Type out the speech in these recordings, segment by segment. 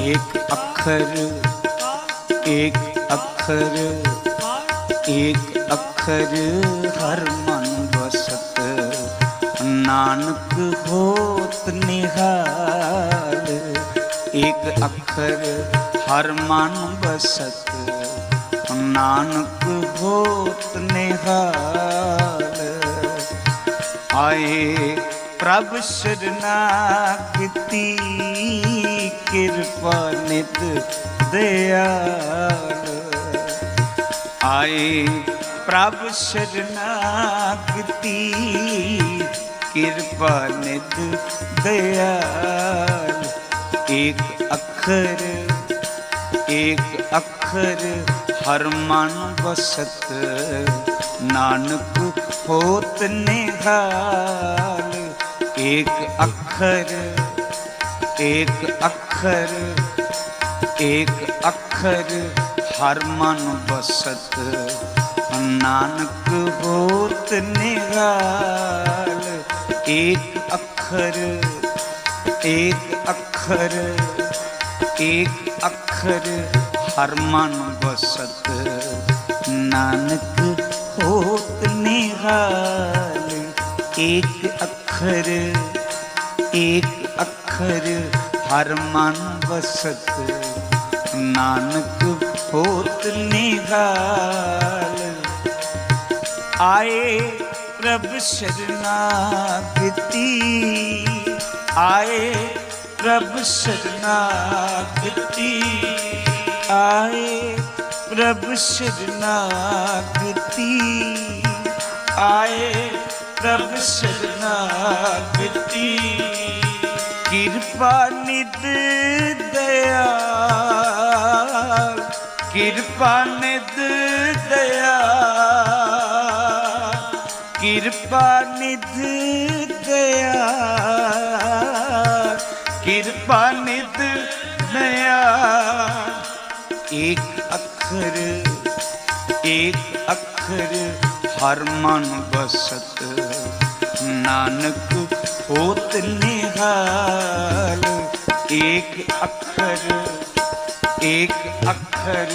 एक अक्षर एक अक्षर एक अक्षर हर मन बसत नानक होत निहाल एक अक्षर ਹਰ ਮਨ ਬਸਤ ਨਾਨਕ ਭੋਤ ਨਿਹਾਲ। ਆਏ ਪ੍ਰਭ ਸਰਨਾ ਕੀਤੀ ਕਿਰਪਾ ਨਿਤ ਦਿਆਲ। ਆਏ ਪ੍ਰਭ ਸਰਨਾ ਕੀਤੀ ਕਿਰਪਾ ਨਿਤ ਦਿਆਲ। ਇੱਕ ਅੱਖਰ ਏਕ ਅਖਰ ਹਰ ਮਨ ਵਸਤ ਨਾਨਕ ਹੋਤ ਨਿਹਾਲ ਏਕ ਅਖਰ ਏਕ ਅਖਰ ਏਕ ਅਖਰ ਹਰ ਮਨ ਵਸਤ ਨਾਨਕ ਹੋਤ ਨਿਹਾਲ ਏਕ ਅਖਰ ਏਕ ਅਖਰ ਏਕ ਅਖਰ ਹਰ ਮਨ ਵਸਤ। ਨਾਨਕ ਹੋਤ ਨਿਹਾਲ ਏਕ ਅਖਰ ਏਕ ਅਖਰ ਹਰ ਮਨ ਵਸਤ। ਨਾਨਕ ਹੋਤ ਨਿਹਾਲ ਆਏ ਪ੍ਰਭ ਸ਼ਰਨਾਗਤੀ ਆਏ ਪ੍ਰਭ ਸ਼ਰਨਾ ਕੀਤੀ ਆਏ ਪ੍ਰਭ ਸ਼ਰਨਾ ਕੀਤੀ ਆਏ ਪ੍ਰਭ ਸ਼ਰਨਾ ਕੀਤੀ ਕਿਰਪਾ ਨਿਤ ਦਇਆ। ਕਿਰਪਾ ਨਿਤ ਦਇਆ। ਕਿਰਪਾ नया एक अखर एक अखर हर मन बसत नानक होत निहाल एक अखर एक अखर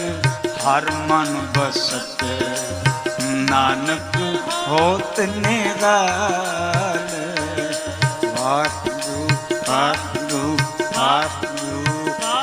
हर मन बसत नानक होत निहाल वाहगुरु वाहगुरु वाहगुरु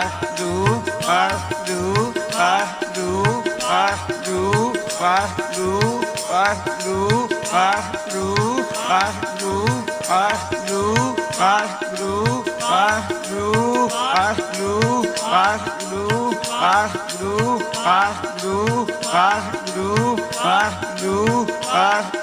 ਵਾਹਿਗੁਰੂ ਵਾਹਿਗੁਰੂ ਵਾਹਿਗੁਰੂ ਵਾਹਿਗੁਰੂ ਵਾਹਿਗੁਰੂ ਵਾਹਿਗੁਰੂ ਵਾਹਿਗੁਰੂ ਵਾਹਿਗੁਰੂ ਵਾਹਿਗੁਰੂ ਵਾਹਿਗੁਰੂ ਵਾਹਿਗੁਰੂ ਵਾਹਿਗੁਰੂ ਵਾਹਿਗੁਰੂ ਵਾਹਿਗੁਰੂ ਵਾਹਿਗੁਰੂ ਵਾਹਿਗੁਰੂ ਵਾਹਿਗੁਰੂ ਵਾਹਿਗੁਰੂ ਵਾਹਿਗੁਰੂ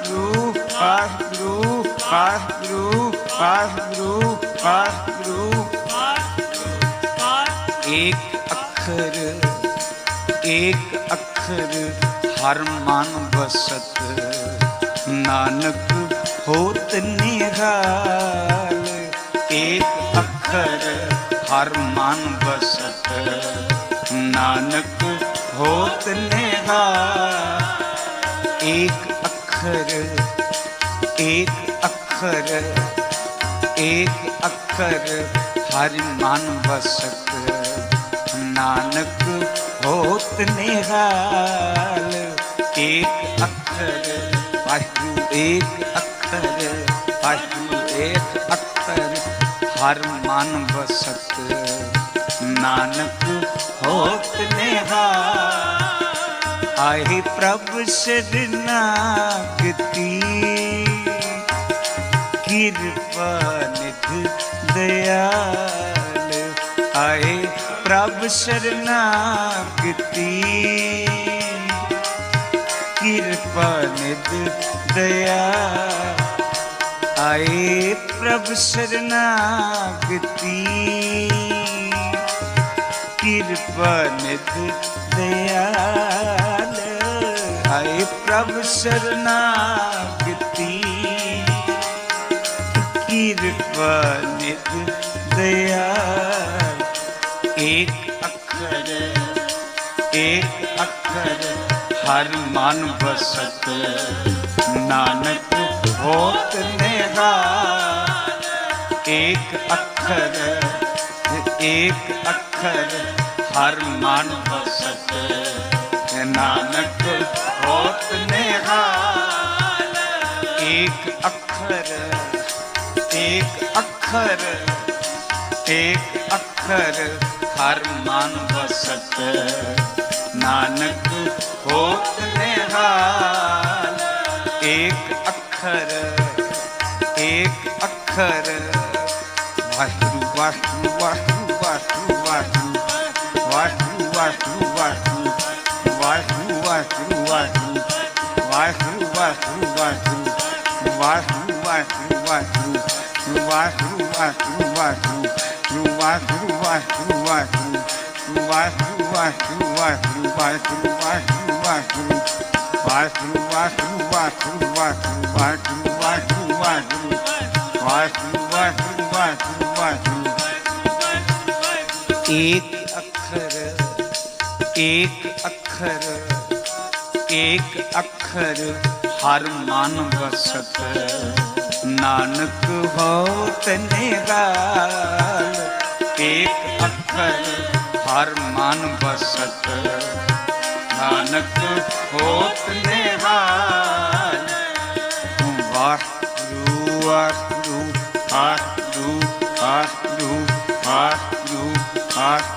ਹਰ ਮਨ ਵਸਤ, ਨਾਨਕ ਹੋਤ ਨਿਹਾਲ ਇੱਕ ਅੱਖਰ ਹਰ ਮਨ ਵਸਤ, ਨਾਨਕ ਹੋਤ ਨਿਹਾਲ ਇੱਕ ਅੱਖਰ, ਏਕ ਅੱਖਰ ਇੱਕ ਅੱਖਰ ਹਰਿ ਮਨ ਵਸਤ, ਨਾਨਕ ਹੋਤ ਨਿਹਾਲ। ਏਕ ਅੱਖਰ, ਵਾਹਿਗੁਰੂ ਏਕ ਅੱਖਰ, ਵਾਹਿਗੁਰੂ ਏਕ ਅੱਖਰ, ਹਰ ਮਨ ਵਸਤ ਨਾਨਕ ਹੋਤ ਨਿਹਾਲ ਆਏ ਪ੍ਰਭ ਸ਼ਰਨਾਗਤੀ ਕਿਰਪਾ ਨਿਧ ਦਇਆਲ ਆਏ ਪ੍ਰਭ ਸਰਨਾ ਸ਼ਰਨਾਗਤੀ कृपा निध दया आए प्रभु शरणागति कृपा निध दयाल आए प्रभु शरणागति कृपा निध दया ਹਰ ਮਨ ਵਸਤ। ਨਾਨਕ ਹੋਤ ਨਿਹਾਲ ਇੱਕ ਅੱਖਰ ਇੱਕ ਅੱਖਰ ਹਰ ਮਨ ਵਸਤ। ਨਾਨਕ ਹੋਤ ਨਿਹਾਲ ਇੱਕ ਅੱਖਰ, ਏਕ ਅੱਖਰ ਏਕ ਅੱਖਰ ਹਰ ਮਨ ਵਸਤ। ਨਾਨਕ ਹੋਤ ਨਿਹਾਲ ਇੱਕ ਅੱਖਰ ਇੱਕ ਅੱਖਰ। ਵਾਹਿਗੁਰੂ ਵਾਹਿਗੁਰੂ ਵਾਹਿਗੁਰੂ ਵਾਹਿਗੁਰੂ। ਵਾਹਿਗੁਰੂ ਵਾਹਿਗੁਰੂ ਵਾਹਿਗੁਰੂ। ਵਾਹਿਗੁਰੂ ਵਾਹਿਗੁਰੂ ਵਾਹਿਗੁਰੂ। ਵਾਹਿਗੁਰੂ ਵਾਹਿਗੁਰੂ ਵਾਹਿਗੁਰੂ। ਵਾਹਿਗੁਰੂ ਵਾਹਿਗੁਰੂ ਵਾਹਿਗੁਰੂ। ਵਾਹਿਗੁਰੂ ਵਾਹਿਗੁਰੂ ਵਾਹਿਗੁਰੂ। ਵਾਹਿਗੁਰੂ ਵਾਹਿਗੁਰੂ ਵਾਹਿਗੁਰੂ। ਵਾਹਿਗੁਰੂ ਵਾਹਿਗੁਰੂ ਵਾਹਿਗੁਰੂ ਵਾਹਿਗੁਰੂ ਵਾਹਿਗੁਰੂ ਵਾਹਿਗੁਰੂ ਵਾਹਿਗੁਰੂ ਵਾਹਿਗੁਰੂ ਵਾਹਿਗੁਰੂ ਵਾਹਿਗੁਰੂ ਵਾਹਿਗੁਰੂ ਵਾਹਿਗੁਰੂ ਵਾਹਿਗੁਰੂ ਵਾਹਿਗੁਰੂ ਵਾਹਿਗੁਰੂ ਵਾਹਿਗੁਰੂ ਏਕ ਅਖਰ ਏਕ ਅਖਰ ਏਕ ਅਖਰ ਹਰ ਮਨ ਵਸਤ ਨਾਨਕ ਹੋ ਤਨੇ ਰਾਲ ਏਕ ਅਖਰ ਹਰ ਮਨ ਬਸਤ ਨਾਨਕ ਹੋਤ ਨਿਹਾਲ। Waheguru Waheguru Waheguru Waheguru Waheguru Waheguru.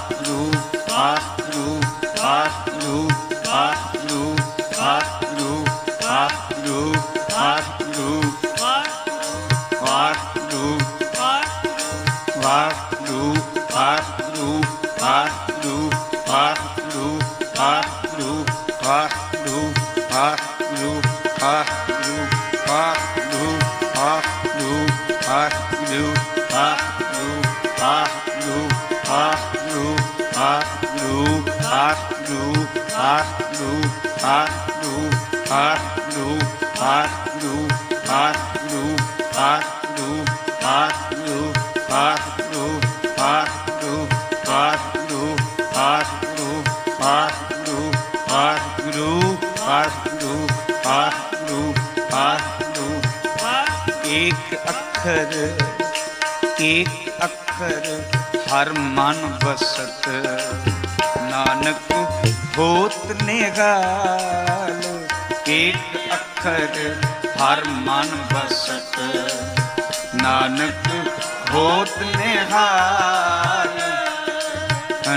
do, ha do, ha do, ha do, ha do, ha do, ha do, ha do, ha do, ha do, ha do, ha do, ha do, ha do, ha do, ha do, ha do, ਇੱਕ ਅੱਖਰ ਇੱਕ ਅੱਖਰ ਹਰ ਮਨ ਵਸਤ ਹੋਤ ਏਕ ਅੱਖਰ ਹਰ ਮਨ ਬਸਤ। ਨਾਨਕ ਹੋਤ ਨਿਹਾਲ।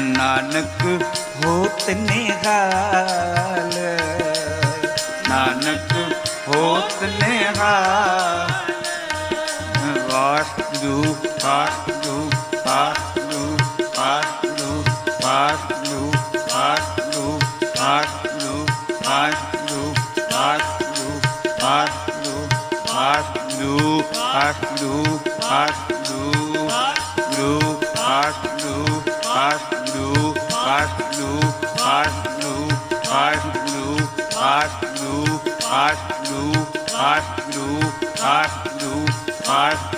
ਨਾਨਕ ਹੋਤ ਨਿਹਾਲ। ਨਾਨਕ ਹੋਤ ਨਿਹਾਲ। Waheguru Waheguru Waheguru. Bye.